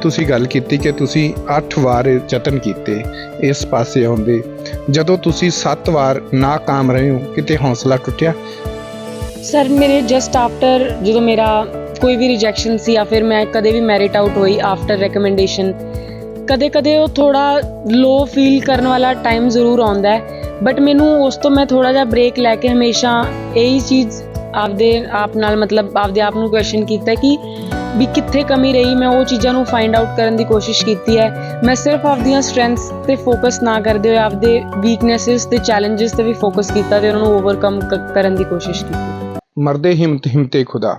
ਤੁਸੀਂ ਗੱਲ ਕੀਤੀ ਕਿ ਤੁਸੀਂ 8 ਵਾਰ ਯਤਨ ਕੀਤੇ ਇਸ ਪਾਸੇ ਆਉਂਦੇ, ਜਦੋਂ ਤੁਸੀਂ 7 ਵਾਰ ਨਾਕਾਮ ਰਹੇ ਹੋ, ਕਿਤੇ ਹੌਸਲਾ ਟੁੱਟਿਆ? ਸਰ ਮੇਰੇ ਜਸਟ ਆਫਟਰ ਜਦੋਂ ਮੇਰਾ ਕੋਈ ਵੀ ਰਿਜੈਕਸ਼ਨ ਸੀ ਜਾਂ ਫਿਰ ਮੈਂ ਕਦੇ ਵੀ ਮੈਰਿਟ ਆਊਟ ਹੋਈ ਆਫਟਰ ਰეკਮੈਂਡੇਸ਼ਨ ਕਦੇ ਕਦੇ ਉਹ ਥੋੜਾ ਲੋ ਫੀਲ ਕਰਨ ਵਾਲਾ ਟਾਈਮ ਜ਼ਰੂਰ ਆਉਂਦਾ ਹੈ ਬਟ ਮੈਨੂੰ ਉਸ ਤੋਂ ਮੈਂ ਥੋੜਾ ਜਿਹਾ ਬ੍ਰੇਕ ਲੈ ਕੇ ਹਮੇਸ਼ਾ ਇਹੀ ਚੀਜ਼ ਆਪਦੇ ਆਪ ਨਾਲ ਮਤਲਬ ਆਪਦੇ ਆਪ ਨੂੰ ਕੁਐਸਚਨ ਕੀਤਾ ਕਿ ਵੀ ਕਿੱਥੇ ਕਮੀ ਰਹੀ, ਮੈਂ ਉਹ ਚੀਜ਼ਾਂ ਨੂੰ ਫਾਈਂਡ ਆਊਟ ਕਰਨ ਦੀ ਕੋਸ਼ਿਸ਼ ਕੀਤੀ ਹੈ। ਮੈਂ ਸਿਰਫ ਆਪਦੀਆਂ ਸਟਰੈਂਥਸ ਤੇ ਫੋਕਸ ਨਾ ਕਰਦੇ ਹੋਏ, ਆਪਦੇ ਵੀਕਨੈਸਸ ਤੇ ਚੈਲੰਜਸ ਤੇ ਵੀ ਫੋਕਸ ਕੀਤਾ ਤੇ ਉਹਨਾਂ ਨੂੰ ਓਵਰਕਮ ਕਰਨ ਦੀ ਕੋਸ਼ਿਸ਼ ਕੀਤੀ। ਮਰਦੇ ਹਿੰਮਤ, ਹਿੰਮਤੇ ਖੁਦਾ।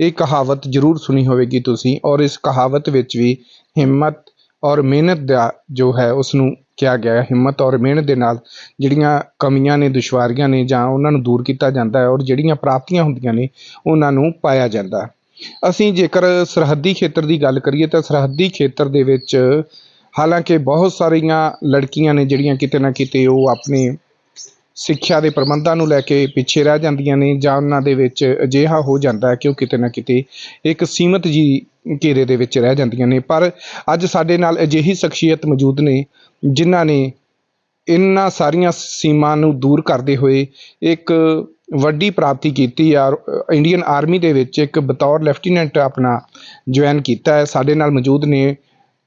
ਇਹ ਕਹਾਵਤ ਜ਼ਰੂਰ ਸੁਣੀ ਹੋਵੇਗੀ ਤੁਸੀਂ ਔਰ ਇਸ ਕਹਾਵਤ ਵਿੱਚ ਵੀ ਹਿੰਮਤ ਔਰ ਮਿਹਨਤ ਦਾ ਜੋ ਹੈ ਉਸ ਨੂੰ ਕਿਹਾ ਗਿਆ ਹੈ ਹਿੰਮਤ ਔਰ ਮਿਹਨਤ ਦੇ ਨਾਲ ਜਿਹੜੀਆਂ ਕਮੀਆਂ ਨੇ, ਦੁਸ਼ਵਾਰੀਆਂ ਨੇ ਜਾਂ ਉਹਨਾਂ ਨੂੰ ਦੂਰ ਕੀਤਾ ਜਾਂਦਾ ਹੈ ਔਰ ਜਿਹੜੀਆਂ ਪ੍ਰਾਪਤੀਆਂ ਹੁੰਦੀਆਂ ਨੇ, ਉਹਨਾਂ ਨੂੰ ਪਾਇਆ ਜਾਂਦਾ ਅਸੀਂ ਜੇਕਰ ਸਰਹੱਦੀ ਖੇਤਰ ਦੀ ਗੱਲ ਕਰੀਏ ਤਾਂ ਸਰਹੱਦੀ ਖੇਤਰ ਦੇ ਵਿੱਚ ਹਾਲਾਂਕਿ ਬਹੁਤ ਸਾਰੀਆਂ ਲੜਕੀਆਂ ਨੇ ਜਿਹੜੀਆਂ ਕਿਤੇ ਨਾ ਕਿਤੇ ਉਹ ਆਪਣੇ ਸਿੱਖਿਆ ਦੇ ਪ੍ਰਬੰਧਾਂ ਨੂੰ ਲੈ ਕੇ ਪਿੱਛੇ ਰਹਿ ਜਾਂਦੀਆਂ ਨੇ ਜਾਂ ਉਹਨਾਂ ਦੇ ਵਿੱਚ ਅਜਿਹਾ ਹੋ ਜਾਂਦਾ ਹੈ ਕਿ ਉਹ ਕਿਤੇ ਨਾ ਕਿਤੇ ਇੱਕ ਸੀਮਤ ਜੀ ਘੇਰੇ ਦੇ ਵਿੱਚ ਰਹਿ ਜਾਂਦੀਆਂ ਨੇ। ਪਰ ਅੱਜ ਸਾਡੇ ਨਾਲ ਅਜਿਹੀ ਸ਼ਖਸੀਅਤ ਮੌਜੂਦ ਨੇ, ਜਿਨ੍ਹਾਂ ਨੇ ਇਹਨਾਂ ਸਾਰੀਆਂ ਸੀਮਾ ਨੂੰ ਦੂਰ ਕਰਦੇ ਹੋਏ ਇੱਕ ਵੱਡੀ ਪ੍ਰਾਪਤੀ ਕੀਤੀ ਆ ਇੰਡੀਅਨ ਆਰਮੀ ਦੇ ਵਿੱਚ ਇੱਕ ਬਤੌਰ ਲੈਫਟੀਨੈਂਟ ਆਪਣਾ ਜੁਆਇਨ ਕੀਤਾ ਹੈ। ਸਾਡੇ ਨਾਲ ਮੌਜੂਦ ਨੇ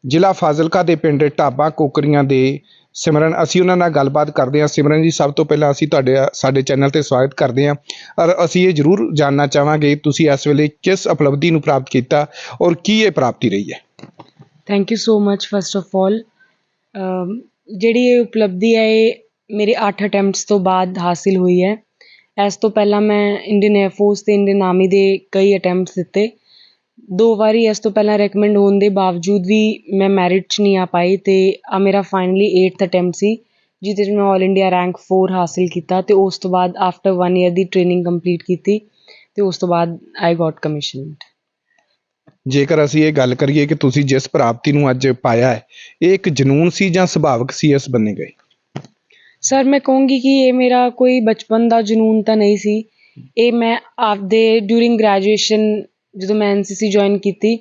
ਜ਼ਿਲ੍ਹਾ ਫਾਜ਼ਿਲਕਾ ਦੇ ਪਿੰਡ ਢਾਬਾ ਕੋਕਰੀਆਂ ਦੇ ਸਿਮਰਨ, ਅਸੀਂ ਉਹਨਾਂ ਨਾਲ ਗੱਲਬਾਤ ਕਰਦੇ ਹਾਂ। ਸਿਮਰਨ ਜੀ, ਸਭ ਤੋਂ ਪਹਿਲਾਂ ਅਸੀਂ ਤੁਹਾਡੇ, ਸਾਡੇ ਚੈਨਲ ਤੇ ਸਵਾਗਤ ਕਰਦੇ ਹਾਂ। ਔਰ ਅਸੀਂ ਇਹ ਜ਼ਰੂਰ ਜਾਣਨਾ ਚਾਹਾਂਗੇ ਤੁਸੀਂ ਇਸ ਵੇਲੇ ਕਿਸ ਉਪਲਬਧੀ ਨੂੰ ਪ੍ਰਾਪਤ ਕੀਤਾ ਔਰ ਕੀ ਇਹ ਪ੍ਰਾਪਤੀ ਰਹੀ ਹੈ। Thank you so much first of all ਜਿਹੜੀ ਇਹ ਉਪਲਬਧੀ ਹੈ, ਇਹ ਮੇਰੇ 8 ਅਟੈਂਪਟਸ ਤੋਂ ਬਾਅਦ ਹਾਸਿਲ ਹੋਈ ਹੈ। ਇਸ ਤੋਂ ਪਹਿਲਾਂ ਮੈਂ ਇੰਡੀਅਨ 에ਅਰ ਫੋਰਸ ਤੇ ਇੰਡੀਅਨ ਆਰਮੀ ਦੇ ਕਈ ਅਟੈਂਪਟਸ ਦਿੱਤੇ। ਦੋ ਵਾਰੀ ਇਸ ਤੋਂ ਪਹਿਲਾਂ ਰეკਮੈਂਡ ਹੋਣ ਦੇ ਬਾਵਜੂਦ ਵੀ ਮੈਂ ਮੈਰਿਟ 'ਚ ਨਹੀਂ ਆ ਪਾਈ ਤੇ ਆ ਮੇਰਾ ਫਾਈਨਲੀ 8th ਅਟੈਂਪਟ ਸੀ ਜਿਹਦੇ 'ਚ ਮੈਂ ਆਲ ਇੰਡੀਆ ਰੈਂਕ 4 ਹਾਸਿਲ ਕੀਤਾ ਤੇ ਉਸ ਤੋਂ ਬਾਅਦ ਆਫਟਰ 1 ਇਅਰ ਦੀ ਟ੍ਰੇਨਿੰਗ ਕੰਪਲੀਟ ਕੀਤੀ ਤੇ ਉਸ ਤੋਂ ਬਾਅਦ ਆਈ ਗਾਟ ਕਮਿਸ਼ਨਡ ਜੇਕਰ ਅਸੀਂ ਇਹ ਗੱਲ ਕਰੀਏ ਕਿ ਤੁਸੀਂ ਜਿਸ ਪ੍ਰਾਪਤੀ ਨੂੰ ਅੱਜ ਪਾਇਆ ਹੈ ਇਹ ਇੱਕ ਜਨੂਨ ਸੀ ਜਾਂ ਸੁਭਾਵਕ ਸੀ ਇਸ ਬੰਨੇ ਗਏ? ਸਰ ਮੈਂ ਕਹੂੰਗੀ ਕਿ ਇਹ ਮੇਰਾ ਕੋਈ ਬਚਪਨ ਦਾ ਜਨੂਨ ਤਾਂ ਨਹੀਂ ਸੀ। ਇਹ ਮੈਂ ਆਪਦੇ ਡਿਊਰਿੰਗ ਗ੍ਰੈਜੂਏਸ਼ਨ ਜਦੋਂ ਮੈਂ ਐੱਨ ਸੀ ਸੀ ਜੁਆਇਨ ਕੀਤੀ,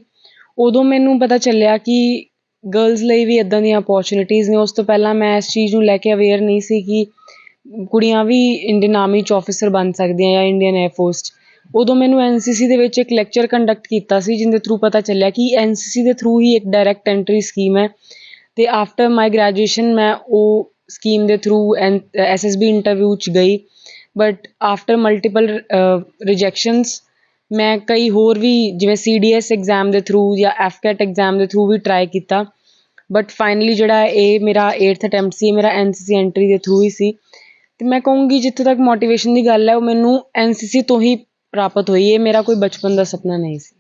ਉਦੋਂ ਮੈਨੂੰ ਪਤਾ ਚੱਲਿਆ ਕਿ ਗਰਲਜ਼ ਲਈ ਵੀ ਇੱਦਾਂ ਦੀਆਂ ਅਪੋਰਚੁਨਿਟੀਆਂ ਨੇ। ਉਸ ਤੋਂ ਪਹਿਲਾਂ ਮੈਂ ਇਸ ਚੀਜ਼ ਨੂੰ ਲੈ ਕੇ ਅਵੇਅਰ ਨਹੀਂ ਸੀ ਕਿ ਕੁੜੀਆਂ ਵੀ ਇੰਡੀਅਨ ਆਰਮੀ 'ਚ ਔਫਿਸਰ ਬਣ ਸਕਦੀਆਂ ਜਾਂ ਇੰਡੀਅਨ 에ਅਰ ਫੋਰਸ 'ਚ। ਉਦੋਂ ਮੈਨੂੰ ਐੱਨ ਸੀ ਸੀ ਦੇ ਵਿੱਚ ਇੱਕ ਲੈਕਚਰ ਕੰਡਕਟ ਕੀਤਾ ਸੀ ਜਿਹਦੇ ਥਰੂ ਪਤਾ ਚੱਲਿਆ ਕਿ ਐੱਨ ਸੀ ਸੀ ਦੇ ਥਰੂ ਹੀ ਇੱਕ ਡਾਇਰੈਕਟ ਐਂਟਰੀ ਸਕੀਮ ਹੈ। ਅਤੇ ਆਫਟਰ ਮਾਈ ਗ੍ਰੈਜੂਏਸ਼ਨ ਮੈਂ ਉਹ ਸਕੀਮ ਦੇ through S S B interview 'ਚ ਗਈ। ਬਟ ਆਫਟਰ ਮਲਟੀਪਲ ਰਿਜੈਕਸ਼ਨਸ ਮੈਂ ਕਈ ਹੋਰ ਵੀ ਜਿਵੇਂ ਸੀਡੀਐਸ ਐਗਜ਼ਾਮ ਦੇ ਥਰੂ ਜਾਂ ਐਫਕੈਟ ਐਗਜ਼ਾਮ ਦੇ ਥਰੂ ਵੀ ਟਰਾਈ ਕੀਤਾ। ਬਟ ਫਾਈਨਲੀ ਜਿਹੜਾ ਇਹ ਮੇਰਾ 8th ਅਟੈਂਪਟ ਸੀ ਇਹ ਮੇਰਾ ਐਨਸੀਸੀ ਐਂਟਰੀ ਦੇ ਥਰੂ ਹੀ ਸੀ। ਤੇ ਮੈਂ ਕਹੂੰਗੀ ਜਿੱਥੇ ਤੱਕ ਮੋਟੀਵੇਸ਼ਨ ਦੀ ਗੱਲ ਹੈ, ਉਹ ਮੈਨੂੰ ਐਨ ਸੀ ਸੀ ਤੋਂ ਹੀ ਪ੍ਰਾਪਤ ਹੋਈ। ਇਹ ਮੇਰਾ ਕੋਈ ਬਚਪਨ ਦਾ ਸੁਪਨਾ ਨਹੀਂ ਸੀ।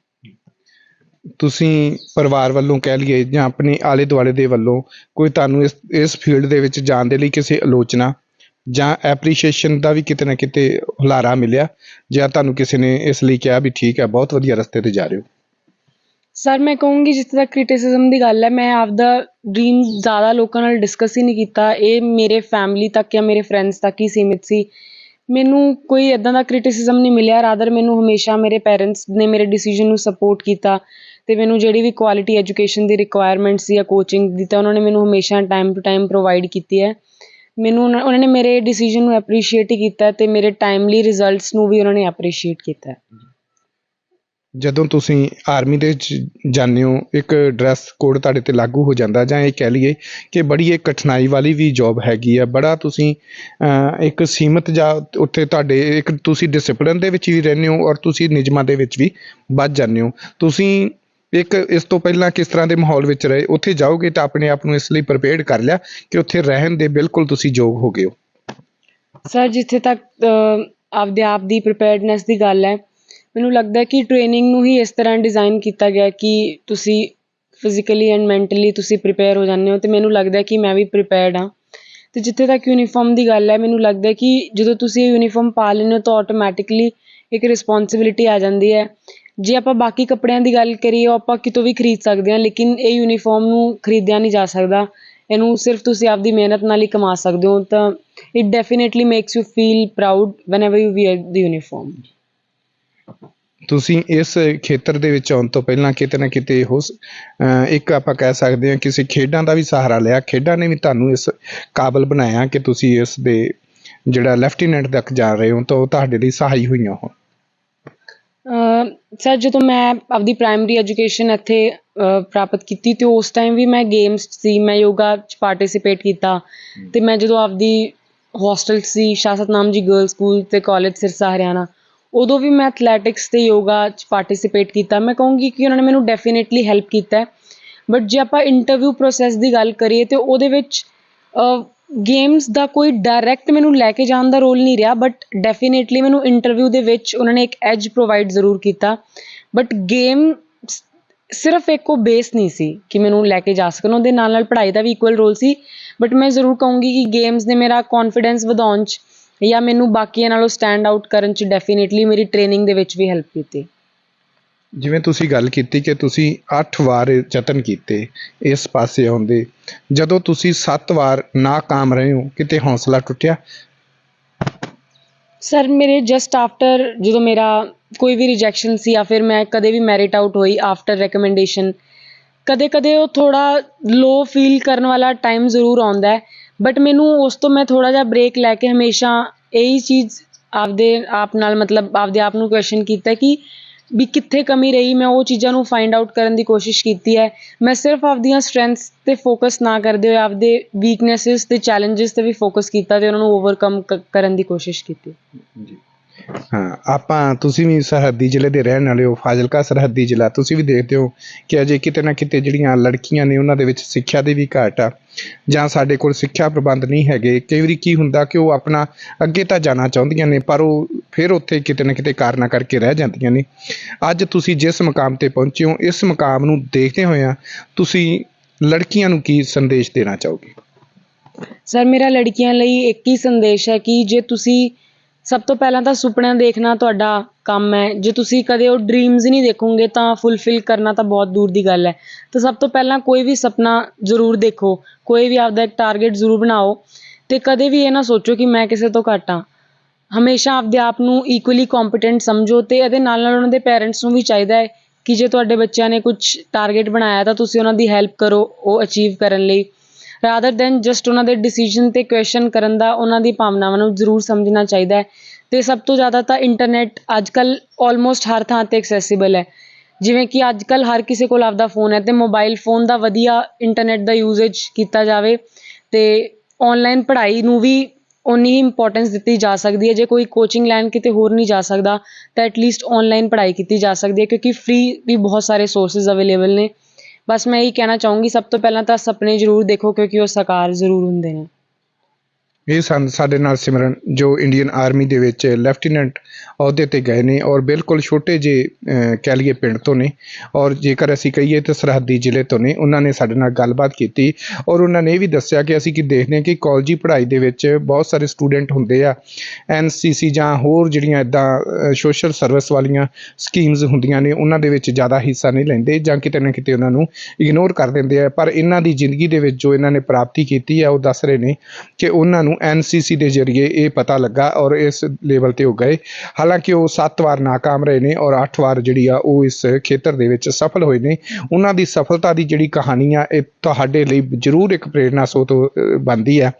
ਤੁਸੀਂ ਪਰਿਵਾਰ ਵੱਲੋਂ ਕਹਿ ਲਈਏ ਜਾਂ ਆਪਣੇ ਆਲੇ ਦੁਆਲੇ ਦੇ ਵੱਲੋਂ ਕੋਈ ਤੁਹਾਨੂੰ ਇਸ ਇਸ ਫੀਲਡ ਦੇ ਵਿੱਚ ਜਾਣ ਦੇ ਲਈ ਕਿਸੇ ਆਲੋਚਨਾ ਜਾਂ ਐਪਰੀਸ਼ੀਏਸ਼ਨ ਦਾ ਵੀ ਕਿਤੇ ਨਾ ਕਿਤੇ ਹੁਲਾਰਾ ਮਿਲਿਆ, ਜਾਂ ਤੁਹਾਨੂੰ ਕਿਸੇ ਨੇ ਇਸ ਲਈ ਕਿਹਾ ਵੀ ਠੀਕ ਹੈ, ਬਹੁਤ ਵਧੀਆ ਰਸਤੇ ਤੇ ਜਾ ਰਹੇ ਹੋ। ਸਰ ਮੈਂ ਕਹੂੰਗੀ ਜਿੱਥੇ ਤੱਕ ਕ੍ਰਿਟਿਸਿਜ਼ਮ ਦੀ ਗੱਲ ਹੈ, ਮੈਂ ਆਪਦਾ ਡ੍ਰੀਮ ਜ਼ਿਆਦਾ ਲੋਕਾਂ ਨਾਲ ਡਿਸਕਸ ਹੀ ਨਹੀਂ ਕੀਤਾ। ਇਹ ਮੇਰੇ ਫੈਮਿਲੀ ਤੱਕ ਜਾਂ ਮੇਰੇ ਫਰੈਂਡਸ ਤੱਕ ਹੀ ਸੀਮਿਤ ਸੀ। ਮੈਨੂੰ ਕੋਈ ਇਦਾਂ ਦਾ ਕ੍ਰਿਟਿਸਿਜ਼ਮ ਨਹੀਂ ਮਿਲਿਆ ਰਾਦਰ ਮੈਨੂੰ ਹਮੇਸ਼ਾ ਮੇਰੇ ਪੇਰੈਂਟਸ ਨੇ ਮੇਰੇ ਡਿਸੀਜਨ ਨੂੰ ਸਪੋਰਟ ਕੀਤਾ ਤੇ ਮੈਨੂੰ ਜਿਹੜੀ ਵੀ ਕੁਆਲਿਟੀ ਐਜੂਕੇਸ਼ਨ ਦੀ ਰਿਕੁਆਇਰਮੈਂਟ ਸੀ ਜਾਂ ਕੋਚਿੰਗ ਦੀ, ਤਾਂ ਉਹਨਾਂ ਨੇ ਮੈਨੂੰ ਹਮੇਸ਼ਾ ਟਾਈਮ ਟੂ ਟਾਈਮ ਪ੍ਰੋਵਾਈਡ ਕੀਤੀ ਹੈ। ਮੈਨੂੰ ਉਹਨਾਂ ਉਹਨਾਂ ਨੇ ਮੇਰੇ ਡਿਸੀਜਨ ਨੂੰ ਐਪਰੀਸ਼ੀਏਟ ਹੀ ਕੀਤਾ ਤੇ ਮੇਰੇ ਟਾਈਮਲੀ ਰਿਜ਼ਲਟਸ ਨੂੰ ਵੀ ਉਹਨਾਂ ਨੇ ਐਪਰੀਸ਼ੀਏਟ ਕੀਤਾ। ਜਦੋਂ ਤੁਸੀਂ ਆਰਮੀ ਦੇ ਵਿੱਚ ਜਾਂਦੇ ਹੋ, ਇੱਕ ਡਰੈਸ ਕੋਡ ਤੁਹਾਡੇ ਤੇ ਲਾਗੂ ਹੋ ਜਾਂਦਾ ਜਾਂ ਇਹ ਕਹਿ ਲਈਏ ਕਿ ਬੜੀ ਇੱਕ ਕਠਿਨਾਈ ਵਾਲੀ ਵੀ ਜੌਬ ਹੈਗੀ ਆ, ਬੜਾ ਤੁਸੀਂ ਇੱਕ ਸੀਮਤ ਜਾਂ ਉੱਥੇ ਤੁਹਾਡੇ, ਇੱਕ ਤੁਸੀਂ ਡਿਸਪਲਿਨ ਦੇ ਵਿੱਚ ਵੀ ਰਹਿੰਦੇ ਹੋ ਔਰ ਤੁਸੀਂ ਨਿਯਮਾਂ ਦੇ ਵਿੱਚ ਵੀ ਵੱਧ ਜਾਂਦੇ ਹੋ। ਤੁਸੀਂ ਇੱਕ ਇਸ ਤੋਂ ਪਹਿਲਾਂ ਕਿਸ ਤਰ੍ਹਾਂ ਦੇ ਮਾਹੌਲ ਵਿੱਚ ਰਹੇ ਉੱਥੇ ਜਾਓਗੇ ਤਾਂ ਆਪਣੇ ਆਪ ਨੂੰ ਇਸ ਲਈ ਪ੍ਰਿਪੇਅਰਡ ਕਰ ਲਿਆ ਕਿ ਉੱਥੇ ਰਹਿਣ ਦੇ ਬਿਲਕੁਲ ਤੁਸੀਂ ਯੋਗ ਹੋ ਗਏ ਹੋ। ਸਰ ਜਿੱਥੇ ਤੱਕ ਅਹ, ਆਪਦੇ ਆਪ ਦੀ ਪ੍ਰਿਪੇਅਰਡਨੈਸ ਦੀ ਗੱਲ ਹੈ ਮੈਨੂੰ ਲੱਗਦਾ ਹੈ ਕਿ ਟ੍ਰੇਨਿੰਗ ਨੂੰ ਹੀ ਇਸ ਤਰ੍ਹਾਂ ਡਿਜ਼ਾਈਨ ਕੀਤਾ ਗਿਆ ਹੈ ਕਿ ਤੁਸੀਂ ਫਿਜ਼ੀਕਲੀ ਐਂਡ ਮੈਂਟਲੀ ਤੁਸੀਂ ਪ੍ਰਿਪੇਅਰ ਹੋ ਜਾਂਦੇ ਹੋ ਤੇ ਮੈਨੂੰ ਲੱਗਦਾ ਹੈ ਕਿ ਮੈਂ ਵੀ ਪ੍ਰਿਪੇਅਰਡ ਹਾਂ। ਤੇ ਜਿੱਥੇ ਤੱਕ ਯੂਨੀਫਾਰਮ ਦੀ ਗੱਲ ਹੈ ਮੈਨੂੰ ਲੱਗਦਾ ਹੈ ਕਿ ਜਦੋਂ ਤੁਸੀਂ ਇਹ ਯੂਨੀਫਾਰਮ ਪਾ ਲੈਂਦੇ ਹੋ ਤਾਂ ਆਟੋਮੈਟਿਕਲੀ ਇੱਕ ਰਿਸਪੌਂਸਿਬਿਲਿਟੀ ਆ ਜਾਂਦੀ ਹੈ ਜੇ ਆਪਾਂ ਬਾਕੀ ਕੱਪੜਿਆਂ ਦੀ ਗੱਲ ਕਰੀਏ, ਉਹ ਆਪਾਂ ਕਿਤੋਂ ਵੀ ਖਰੀਦ ਸਕਦੇ ਹਾਂ, ਲੇਕਿਨ ਇਹ ਯੂਨੀਫਾਰਮ ਨੂੰ ਖਰੀਦਿਆ ਨਹੀਂ ਜਾ ਸਕਦਾ। ਇਹਨੂੰ ਸਿਰਫ ਤੁਸੀਂ ਆਪਦੀ ਮਿਹਨਤ ਨਾਲ ਹੀ ਕਮਾ ਸਕਦੇ ਹੋ, ਤਾਂ it definitely makes you feel proud whenever you wear the uniform ਤੁਸੀਂ ਇਸ ਖੇਤਰ ਦੇ ਵਿੱਚ ਆਉਣ ਤੋਂ ਪਹਿਲਾਂ ਕਿਤੇ ਨਾ ਕਿਤੇ ਹੋ ਇੱਕ ਆਪਾਂ ਕਹਿ ਸਕਦੇ ਹਾਂ ਕਿਸੇ ਖੇਡਾਂ ਦਾ ਵੀ ਸਹਾਰਾ ਲਿਆ। ਖੇਡਾਂ ਨੇ ਵੀ ਤੁਹਾਨੂੰ ਇਸ ਕਾਬਲ ਬਣਾਇਆ ਕਿ ਤੁਸੀਂ ਇਸ ਦੇ ਜਿਹੜਾ ਲੈਫਟੀਨੈਂਟ ਤੱਕ ਜਾ ਰਹੇ ਹੋ, ਤਾਂ ਉਹ ਤੁਹਾਡੇ ਲਈ ਸਹਾਈ ਹੋਈਆਂ ਹੋਣ। ਸਰ ਜਦੋਂ ਮੈਂ ਆਪਦੀ ਪ੍ਰਾਇਮਰੀ ਐਜੂਕੇਸ਼ਨ ਇੱਥੇ ਪ੍ਰਾਪਤ ਕੀਤੀ ਤੇ ਉਸ ਟਾਈਮ ਵੀ ਮੈਂ ਗੇਮਸ ਸੀ ਮੈਂ ਯੋਗਾ ਚ ਪਾਰਟਿਸਿਪੇਟ ਕੀਤਾ ਤੇ ਮੈਂ ਜਦੋਂ ਆਪਦੀ ਹੋਸਟਲ ਸੀ ਸ਼ਾਹ ਸਤਨਾਮ ਜੀ ਗਰਲ ਸਕੂਲ ਤੇ ਕਾਲਜ ਸਿਰਸਾ ਹਰਿਆਣਾ ਉਦੋਂ ਵੀ ਮੈਂ ਐਥਲੈਟਿਕਸ ਤੇ ਯੋਗਾ ਚ ਪਾਰਟਿਸਿਪੇਟ ਕੀਤਾ। ਮੈਂ ਕਹੂੰਗੀ ਕਿ ਉਹਨਾਂ ਨੇ ਮੈਨੂੰ ਡੈਫੀਨੇਟਲੀ ਹੈਲਪ ਕੀਤਾ। ਬਟ ਜੇ ਆਪਾਂ ਇੰਟਰਵਿਊ ਪ੍ਰੋਸੈਸ ਦੀ ਗੱਲ ਕਰੀਏ ਤੇ ਉਹਦੇ ਵਿੱਚ ਗੇਮਸ ਦਾ ਕੋਈ ਡਾਇਰੈਕਟ ਮੈਨੂੰ ਲੈ ਕੇ ਜਾਣ ਦਾ ਰੋਲ ਨਹੀਂ ਰਿਹਾ ਬਟ ਡੈਫੀਨੇਟਲੀ ਮੈਨੂੰ ਇੰਟਰਵਿਊ ਦੇ ਵਿੱਚ ਉਹਨਾਂ ਨੇ ਇੱਕ ਐਜ ਪ੍ਰੋਵਾਈਡ ਜ਼ਰੂਰ ਕੀਤਾ। ਬਟ ਗੇਮ ਸਿਰਫ ਇੱਕ ਉਹ ਬੇਸ ਨਹੀਂ ਸੀ ਕਿ ਮੈਨੂੰ ਲੈ ਕੇ ਜਾ ਸਕਣ। ਉਹਦੇ ਨਾਲ ਨਾਲ ਪੜ੍ਹਾਈ ਦਾ ਵੀ ਇਕੁਅਲ ਰੋਲ ਸੀ। ਬਟ ਮੈਂ ਜ਼ਰੂਰ ਕਹੂੰਗੀ ਕਿ ਗੇਮਸ ਨੇ ਮੇਰਾ ਕੌਨਫੀਡੈਂਸ ਵਧਾਉਣ 'ਚ ਜਾਂ ਮੈਨੂੰ ਬਾਕੀਆਂ ਨਾਲੋਂ ਸਟੈਂਡ ਆਊਟ ਕਰਨ 'ਚ ਡੈਫੀਨੇਟਲੀ ਮੇਰੀ ਟ੍ਰੇਨਿੰਗ ਦੇ ਵਿੱਚ ਵੀ ਹੈਲਪ ਕੀਤੀ। ਜਿਵੇਂ ਤੁਸੀਂ ਗੱਲ ਕੀਤੀ ਕਿ ਤੁਸੀਂ 8 ਵਾਰ ਯਤਨ ਕੀਤੇ ਇਸ ਪਾਸੇ ਆਉਣ ਦੇ ਜਦੋਂ ਤੁਸੀਂ 7 ਵਾਰ ਨਾਕਾਮ ਰਹੇ ਹੋ, ਕਿਤੇ ਹੌਸਲਾ ਟੁੱਟਿਆ? ਸਰ ਮੇਰੇ ਜਸਟ ਆਫਟਰ ਜਦੋਂ ਮੇਰਾ ਕੋਈ ਵੀ ਰਿਜੈਕਸ਼ਨ ਸੀ ਜਾਂ ਫਿਰ ਮੈਂ ਕਦੇ ਵੀ ਮੈਰਿਟ ਆਊਟ ਹੋਈ ਆਫਟਰ ਰეკਮੈਂਡੇਸ਼ਨ ਕਦੇ ਕਦੇ ਉਹ ਥੋੜਾ ਲੋ ਫੀਲ ਕਰਨ ਵਾਲਾ ਟਾਈਮ ਜ਼ਰੂਰ ਆਉਂਦਾ ਹੈ ਬਟ ਮੈਨੂੰ ਉਸ ਤੋਂ ਮੈਂ ਥੋੜਾ ਜਿਹਾ ਬ੍ਰੇਕ ਲੈ ਕੇ ਹਮੇਸ਼ਾ ਇਹੀ ਚੀਜ਼ ਆਪਦੇ ਆਪ ਨਾਲ ਮਤਲਬ ਆਪਦੇ ਆਪ ਨੂੰ ਕੁਐਸਚਨ ਕੀਤਾ ਕਿ ਵੀ ਕਿੱਥੇ ਕਮੀ ਰਹੀ ਮੈਂ ਉਹ ਚੀਜ਼ਾਂ ਨੂੰ ਫਾਈਂਡ ਆਊਟ ਕਰਨ ਦੀ ਕੋਸ਼ਿਸ਼ ਕੀਤੀ ਹੈ। ਮੈਂ ਸਿਰਫ ਆਪਦੀਆਂ ਸਟਰੈਂਥਸ ਤੇ ਫੋਕਸ ਨਾ ਕਰਦੇ ਹੋਏ ਆਪਦੇ ਵੀਕਨੈਸਸ ਤੇ ਚੈਲੰਜਸ ਤੇ ਵੀ ਫੋਕਸ ਕੀਤਾ ਤੇ ਉਹਨਾਂ ਨੂੰ ਓਵਰਕਮ ਕਰਨ ਦੀ ਕੋਸ਼ਿਸ਼ ਕੀਤੀ। ਹਾਂ ਆਪਾਂ ਤੁਸੀਂ ਵੀ ਸਰਹੱਦੀ ਜ਼ਿਲ੍ਹੇ ਦੇ ਰਹਿਣ ਵਾਲੇ ਹੋ ਫਾਜ਼ਿਲਕਾ ਸਰਹੱਦੀ ਜ਼ਿਲ੍ਹਾ ਤੁਸੀਂ ਵੀ ਦੇਖਦੇ ਹੋ ਕਿ ਅਜੇ ਕਿਤੇ ਨਾ ਕਿਤੇ ਜਿਹੜੀਆਂ ਲੜਕੀਆਂ ਨੇ ਉਹਨਾਂ ਦੇ ਵਿੱਚ ਸਿੱਖਿਆ ਦੀ ਵੀ ਘਾਟ ਆ ਜਾਂ ਸਾਡੇ ਕੋਲ ਸਿੱਖਿਆ ਪ੍ਰਬੰਧ ਨਹੀਂ ਹੈਗੇ। ਕਈ ਵਾਰੀ ਕੀ ਹੁੰਦਾ ਕਿ ਉਹ ਆਪਣਾ ਅੱਗੇ ਤਾਂ ਜਾਣਾ ਚਾਹੁੰਦੀਆਂ ਨੇ ਪਰ ਉਹ ਫਿਰ ਉੱਥੇ ਕਿਤੇ ਨਾ ਕਿਤੇ ਕਾਰਨਾਂ ਕਰਕੇ ਰਹਿ ਜਾਂਦੀਆਂ ਨੇ। ਅੱਜ ਤੁਸੀਂ ਜਿਸ ਮੁਕਾਮ ਤੇ ਪਹੁੰਚੇ ਹੋ, ਇਸ ਮੁਕਾਮ ਨੂੰ ਦੇਖਦੇ ਹੋਇਆਂ ਤੁਸੀਂ ਲੜਕੀਆਂ ਨੂੰ ਕੀ ਸੰਦੇਸ਼ ਦੇਣਾ ਚਾਹੋਗੇ? ਸਰ, ਮੇਰਾ ਲੜਕੀਆਂ ਲਈ ਇੱਕ ਹੀ ਸੰਦੇਸ਼ ਹੈ ਕਿ ਜੇ ਤੁਸੀਂ ਸਭ ਤੋਂ ਪਹਿਲਾਂ ਤਾਂ ਸੁਪਨਾ ਦੇਖਣਾ ਤੁਹਾਡਾ ਕੰਮ ਹੈ। ਜੇ ਤੁਸੀਂ ਕਦੇ ਉਹ ਡ੍ਰੀਮਸ ਹੀ ਨਹੀਂ ਦੇਖੋਗੇ ਤਾਂ ਫੁੱਲਫਿਲ ਕਰਨਾ ਤਾਂ ਬਹੁਤ ਦੂਰ ਦੀ ਗੱਲ ਹੈ। ਤਾਂ ਸਭ ਤੋਂ ਪਹਿਲਾਂ ਕੋਈ ਵੀ ਸੁਪਨਾ ਜ਼ਰੂਰ ਦੇਖੋ। ਕੋਈ ਵੀ ਆਪਦਾ ਇੱਕ ਟਾਰਗੇਟ ਜ਼ਰੂਰ ਬਣਾਓ। ਤੇ ਕਦੇ ਵੀ ਇਹ ਨਾ ਸੋਚੋ ਕਿ ਮੈਂ ਕਿਸੇ ਤੋਂ ਘੱਟ ਹਾਂ। ਹਮੇਸ਼ਾ ਆਪਦੇ ਆਪ ਨੂੰ ਇਕੁਅਲੀ ਕੰਪੀਟੈਂਟ ਸਮਝੋ ਤੇ ਇਹਦੇ ਨਾਲ ਨਾਲ ਉਹਨਾਂ ਦੇ ਪੇਰੈਂਟਸ ਨੂੰ ਵੀ ਚਾਹੀਦਾ ਹੈ ਕਿ ਜੇ ਤੁਹਾਡੇ ਬੱਚਿਆਂ ਨੇ ਕੁਝ ਟਾਰਗੇਟ ਬਣਾਇਆ ਤਾਂ ਤੁਸੀਂ ਉਹਨਾਂ ਦੀ ਹੈਲਪ ਕਰੋ ਉਹ ਅਚੀਵ ਕਰਨ ਲਈ। ਰਾਦਰ ਦੈਨ ਜਸਟ ਉਹਨਾਂ ਦੇ ਡਿਸੀਜਨ ਤੇ ਕੁਐਸਚਨ ਕਰਨ ਦਾ ਉਹਨਾਂ ਦੀ ਭਾਵਨਾਵਾਂ ਨੂੰ ਜ਼ਰੂਰ ਸਮਝਣਾ ਚਾਹੀਦਾ ਹੈ। ਤੇ ਸਭ ਤੋਂ ਜ਼ਿਆਦਾ ਤਾਂ ਇੰਟਰਨੈਟ ਅੱਜਕੱਲ ਆਲਮੋਸਟ ਹਰ ਥਾਂ ਤੇ ਐਕਸੈਸੀਬਲ ਹੈ। ਜਿਵੇਂ ਕਿ ਅੱਜਕੱਲ ਹਰ ਕਿਸੇ ਕੋਲ ਆਪਦਾ ਫੋਨ ਹੈ ਤੇ ਮੋਬਾਈਲ ਫੋਨ ਦਾ ਵਧੀਆ ਇੰਟਰਨੈਟ ਦਾ ਯੂਜ਼ੇਜ ਕੀਤਾ ਜਾਵੇ ਤੇ ਆਨਲਾਈਨ ਪੜ੍ਹਾਈ ਨੂੰ ਵੀ ਉਨੀ ਹੀ ਇੰਪੋਰਟੈਂਸ ਦਿੱਤੀ ਜਾ ਸਕਦੀ ਹੈ। ਜੇ ਕੋਈ ਕੋਚਿੰਗ ਲੈਣ ਕਿਤੇ ਹੋਰ ਨਹੀਂ ਜਾ ਸਕਦਾ, ਤਾਂ ਐਟਲੀਸਟ ਆਨਲਾਈਨ ਪੜ੍ਹਾਈ ਕੀਤੀ ਜਾ ਸਕਦੀ ਹੈ, ਕਿਉਂਕਿ ਫ੍ਰੀ ਵੀ ਬਹੁਤ ਸਾਰੇ ਸੋਰਸਿਸ ਅਵੇਲੇਬਲ ਨੇ। ਬਸ ਮੈਂ ਇਹੀ ਕਹਿਣਾ ਚਾਹੂੰਗੀ, ਸਭ ਤੋਂ ਪਹਿਲਾਂ ਤਾਂ ਸੁਪਨੇ ਜ਼ਰੂਰ ਦੇਖੋ, ਕਿਉਂਕਿ ਉਹ ਸਾਕਾਰ ਜ਼ਰੂਰ ਹੁੰਦੇ ਨੇ। ਇਹ ਸਨ ਸਾਡੇ ਨਾਲ ਸਿਮਰਨ, ਜੋ ਇੰਡੀਅਨ ਆਰਮੀ ਦੇ ਵਿੱਚ ਲੈਫਟੀਨੈਂਟ ਅਹੁਦੇ ਤੇ ਗਏ ਨੇ ਔਰ ਬਿਲਕੁਲ ਛੋਟੇ ਜਿਹੇ ਕਹਿ ਲਈਏ ਪਿੰਡ ਤੋਂ ਨੇ ਔਰ ਜੇਕਰ ਅਸੀਂ ਕਹੀਏ ਤਾਂ ਸਰਹੱਦੀ ਜ਼ਿਲ੍ਹੇ ਤੋਂ ਨੇ, ਉਹਨਾਂ ਨੇ ਸਾਡੇ ਨਾਲ ਗੱਲਬਾਤ ਕੀਤੀ ਔਰ ਉਹਨਾਂ ਨੇ ਇਹ ਵੀ ਦੱਸਿਆ ਕਿ ਅਸੀਂ ਕੀ ਦੇਖਦੇ ਹਾਂ ਕਿ ਕਾਲਜੀ ਪੜ੍ਹਾਈ ਦੇ ਵਿੱਚ ਬਹੁਤ ਸਾਰੇ ਸਟੂਡੈਂਟ ਹੁੰਦੇ ਆ ਐਨਸੀਸੀ ਜਾਂ ਹੋਰ ਜਿਹੜੀਆਂ ਇਦਾਂ ਸੋਸ਼ਲ ਸਰਵਿਸ ਵਾਲੀਆਂ ਸਕੀਮਸ ਹੁੰਦੀਆਂ ਨੇ, ਉਹਨਾਂ ਦੇ ਵਿੱਚ ਜ਼ਿਆਦਾ ਹਿੱਸਾ ਨਹੀਂ ਲੈਂਦੇ ਜਾਂ ਕਿਤੇ ਨਾ ਕਿਤੇ ਉਹਨਾਂ ਨੂੰ ਇਗਨੋਰ ਕਰ ਦਿੰਦੇ ਆ, ਪਰ ਇਹਨਾਂ ਦੀ ਜ਼ਿੰਦਗੀ ਦੇ ਵਿੱਚ ਜੋ ਇਹਨਾਂ ਨੇ ਪ੍ਰਾਪਤੀ ਕੀਤੀ ਹੈ ਉਹ ਦੱਸ ਰਹੇ ਨੇ ਕਿ ਉਹਨਾਂ ਨੂੰ ਐਨਸੀਸੀ ਦੇ ਜ਼ਰੀਏ ਇਹ ਪਤਾ ਲੱਗਾ ਔਰ ਇਸ ਲੈਵਲ ਤੇ ਉਹ ਗਏ। ਹਾਲਾਂਕਿ ਉਹ 7 ਵਾਰ ਨਾਕਾਮ ਰਹੇ ਨੇ ਔਰ 8 ਵਾਰ ਜਿਹੜੀ ਆ ਉਹ ਇਸ ਖੇਤਰ ਦੇ ਵਿੱਚ ਸਫਲ ਹੋਏ ਨੇ। ਉਹਨਾਂ ਦੀ ਸਫਲਤਾ ਦੀ ਜਿਹੜੀ ਕਹਾਣੀ ਆ, ਇਹ ਤੁਹਾਡੇ ਲਈ ਜ਼ਰੂਰ ਇੱਕ ਪ੍ਰੇਰਨਾ ਸਰੋਤ ਬਣਦੀ ਹੈ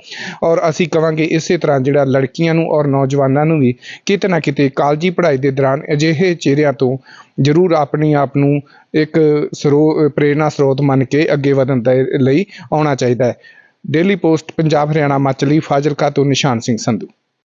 ਔਰ ਅਸੀਂ ਕਵਾਂਗੇ ਇਸੇ ਤਰ੍ਹਾਂ ਜਿਹੜਾ ਲੜਕੀਆਂ ਨੂੰ ਔਰ ਨੌਜਵਾਨਾਂ ਨੂੰ ਵੀ ਕਿਤੇ ਨਾ ਕਿਤੇ ਕਾਲਜੀ ਪੜ੍ਹਾਈ ਦੇ ਦੌਰਾਨ ਅਜਿਹੇ ਚਿਹਰਿਆਂ ਤੋਂ ਜ਼ਰੂਰ ਆਪਣੀ ਆਪ ਨੂੰ ਇੱਕ ਸਰੋ ਪ੍ਰੇਰਨਾ ਸਰੋਤ ਮੰਨ ਕੇ ਅੱਗੇ ਵਧਣ ਦੇ ਲਈ ਆਉਣਾ ਚਾਹੀਦਾ ਹੈ। ਡੇਲੀ ਪੋਸਟ ਪੰਜਾਬ ਹਰਿਆਣਾ ਮਾਚਲੀ ਫਾਜ਼ਿਲਕਾ ਤੋਂ ਨਿਸ਼ਾਨ ਸਿੰਘ ਸੰਧੂ